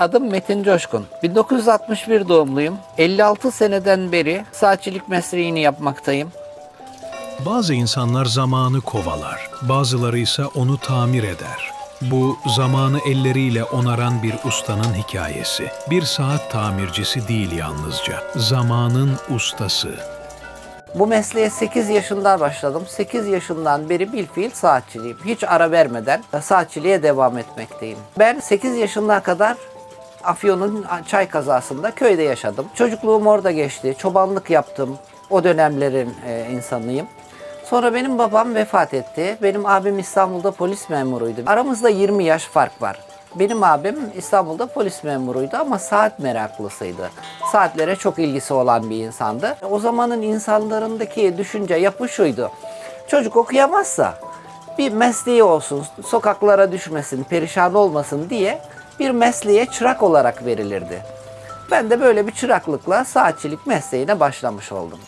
Adım Metin Coşkun. 1961 doğumluyum. 56 seneden beri saatçilik mesleğini yapmaktayım. Bazı insanlar zamanı kovalar, bazıları ise onu tamir eder. Bu zamanı elleriyle onaran bir ustanın hikayesi. Bir saat tamircisi değil yalnızca, zamanın ustası. Bu mesleğe 8 yaşında başladım. 8 yaşından beri bilfiil saatçiliyim. Hiç ara vermeden saatçiliğe devam etmekteyim. Ben 8 yaşına kadar Afyon'un çay kazasında köyde yaşadım. Çocukluğum orada geçti. Çobanlık yaptım. O dönemlerin e, insanıyım. Sonra benim babam vefat etti. Benim abim İstanbul'da polis memuruydu. Aramızda 20 yaş fark var. Benim abim İstanbul'da polis memuruydu ama saat meraklısıydı. Saatlere çok ilgisi olan bir insandı. O zamanın insanlarındaki düşünce yapı şuydu. Çocuk okuyamazsa bir mesleği olsun, sokaklara düşmesin, perişan olmasın diye bir mesleğe çırak olarak verilirdi. Ben de böyle bir çıraklıkla saatçilik mesleğine başlamış oldum.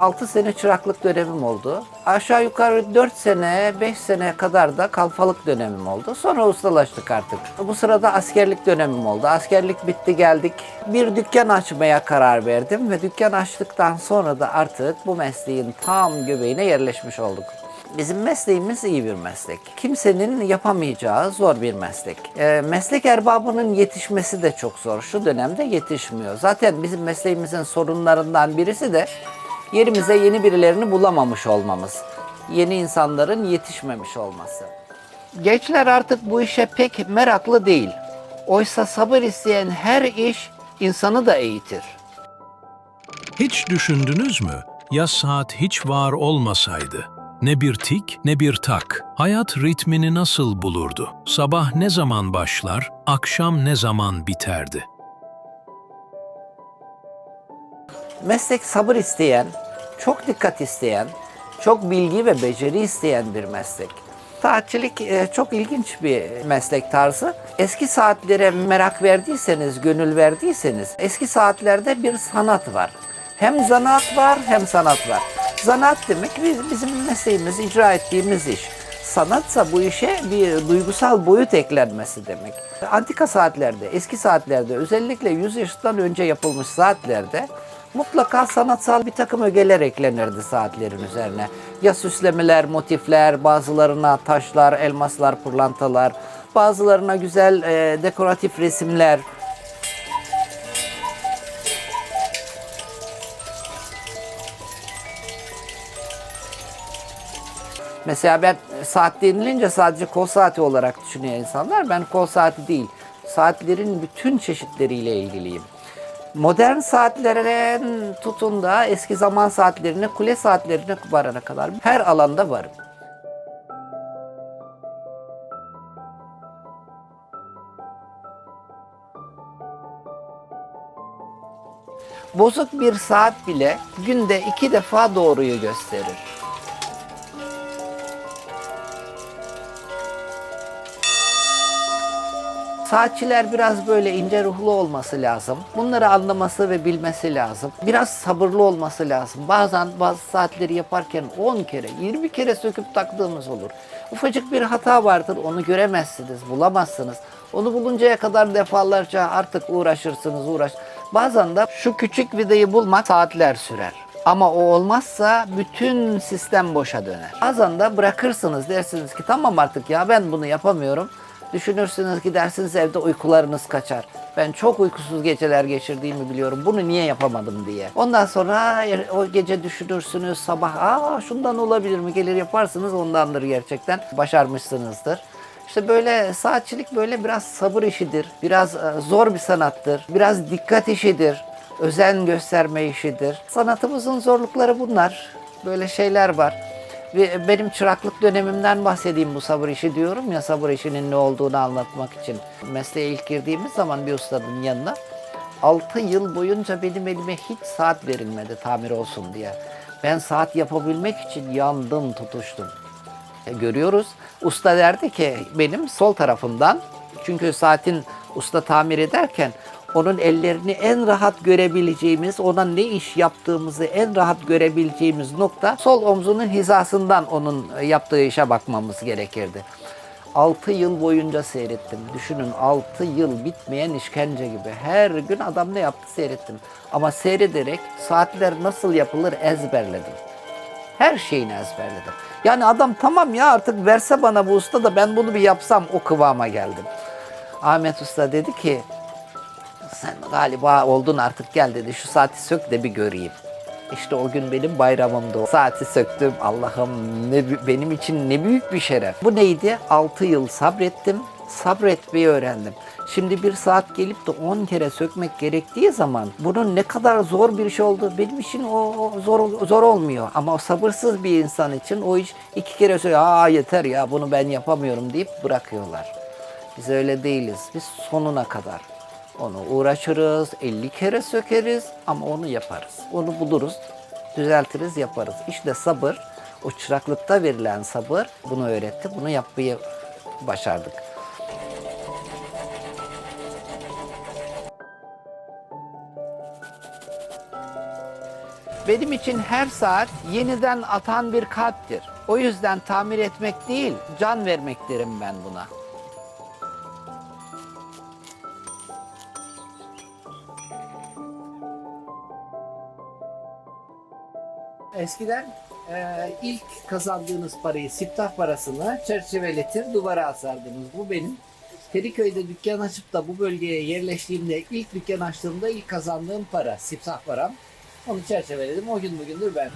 6 sene çıraklık dönemim oldu. Aşağı yukarı 4 sene, 5 sene kadar da kalfalık dönemim oldu. Sonra ustalaştık artık. Bu sırada askerlik dönemim oldu. Askerlik bitti geldik. Bir dükkan açmaya karar verdim ve dükkan açtıktan sonra da artık bu mesleğin tam göbeğine yerleşmiş olduk. Bizim mesleğimiz iyi bir meslek. Kimsenin yapamayacağı zor bir meslek. Ee, meslek erbabının yetişmesi de çok zor. Şu dönemde yetişmiyor. Zaten bizim mesleğimizin sorunlarından birisi de yerimize yeni birilerini bulamamış olmamız. Yeni insanların yetişmemiş olması. Gençler artık bu işe pek meraklı değil. Oysa sabır isteyen her iş insanı da eğitir. Hiç düşündünüz mü? Ya saat hiç var olmasaydı? Ne bir tik ne bir tak. Hayat ritmini nasıl bulurdu? Sabah ne zaman başlar, akşam ne zaman biterdi? Meslek sabır isteyen, çok dikkat isteyen, çok bilgi ve beceri isteyen bir meslek. Saatçilik e, çok ilginç bir meslek tarzı. Eski saatlere merak verdiyseniz, gönül verdiyseniz, eski saatlerde bir sanat var. Hem zanaat var hem sanat var. Zanaat demek biz- bizim mesleğimiz, icra ettiğimiz iş. Sanatsa bu işe bir duygusal boyut eklenmesi demek. Antika saatlerde, eski saatlerde, özellikle 100 yaşından önce yapılmış saatlerde mutlaka sanatsal bir takım ögeler eklenirdi saatlerin üzerine. Ya süslemeler, motifler, bazılarına taşlar, elmaslar, pırlantalar, bazılarına güzel e, dekoratif resimler, Mesela ben saat denilince sadece kol saati olarak düşünüyor insanlar. Ben kol saati değil, saatlerin bütün çeşitleriyle ilgiliyim. Modern saatlerin tutun da eski zaman saatlerine, kule saatlerine varana kadar her alanda varım. Bozuk bir saat bile günde iki defa doğruyu gösterir. Saatçiler biraz böyle ince ruhlu olması lazım. Bunları anlaması ve bilmesi lazım. Biraz sabırlı olması lazım. Bazen bazı saatleri yaparken 10 kere, 20 kere söküp taktığımız olur. Ufacık bir hata vardır, onu göremezsiniz, bulamazsınız. Onu buluncaya kadar defalarca artık uğraşırsınız, uğraş. Bazen de şu küçük vidayı bulmak saatler sürer. Ama o olmazsa bütün sistem boşa döner. Bazen de bırakırsınız dersiniz ki tamam artık ya ben bunu yapamıyorum. Düşünürsünüz gidersiniz evde uykularınız kaçar. Ben çok uykusuz geceler geçirdiğimi biliyorum. Bunu niye yapamadım diye. Ondan sonra o gece düşünürsünüz sabah aa şundan olabilir mi gelir yaparsınız ondandır gerçekten. Başarmışsınızdır. İşte böyle saatçilik böyle biraz sabır işidir. Biraz e, zor bir sanattır. Biraz dikkat işidir. Özen gösterme işidir. Sanatımızın zorlukları bunlar. Böyle şeyler var. Benim çıraklık dönemimden bahsedeyim bu sabır işi diyorum ya sabır işinin ne olduğunu anlatmak için. Mesleğe ilk girdiğimiz zaman bir ustanın yanına 6 yıl boyunca benim elime hiç saat verilmedi tamir olsun diye. Ben saat yapabilmek için yandım, tutuştum. E, görüyoruz. Usta derdi ki benim sol tarafımdan çünkü saatin usta tamir ederken onun ellerini en rahat görebileceğimiz, ona ne iş yaptığımızı en rahat görebileceğimiz nokta sol omzunun hizasından onun yaptığı işe bakmamız gerekirdi. 6 yıl boyunca seyrettim. Düşünün 6 yıl bitmeyen işkence gibi. Her gün adam ne yaptı seyrettim. Ama seyrederek saatler nasıl yapılır ezberledim. Her şeyini ezberledim. Yani adam tamam ya artık verse bana bu usta da ben bunu bir yapsam o kıvama geldim. Ahmet Usta dedi ki sen galiba oldun artık gel dedi şu saati sök de bir göreyim. İşte o gün benim bayramımdı. O saati söktüm. Allah'ım ne benim için ne büyük bir şeref. Bu neydi? 6 yıl sabrettim. Sabretmeyi öğrendim. Şimdi bir saat gelip de 10 kere sökmek gerektiği zaman bunun ne kadar zor bir şey oldu benim için o, zor zor olmuyor. Ama o sabırsız bir insan için o iş iki kere söyle aa yeter ya bunu ben yapamıyorum deyip bırakıyorlar. Biz öyle değiliz. Biz sonuna kadar onu uğraşırız, 50 kere sökeriz ama onu yaparız. Onu buluruz, düzeltiriz, yaparız. İşte sabır, o çıraklıkta verilen sabır bunu öğretti. Bunu yapmayı başardık. Benim için her saat yeniden atan bir kalptir. O yüzden tamir etmek değil, can vermek derim ben buna. Eskiden e, ilk kazandığınız parayı, siftah parasını çerçeveletir, duvara asardınız. Bu benim. Feriköy'de dükkan açıp da bu bölgeye yerleştiğimde, ilk dükkan açtığımda ilk kazandığım para, siftah param. Onu çerçeveledim. O gün bugündür ben.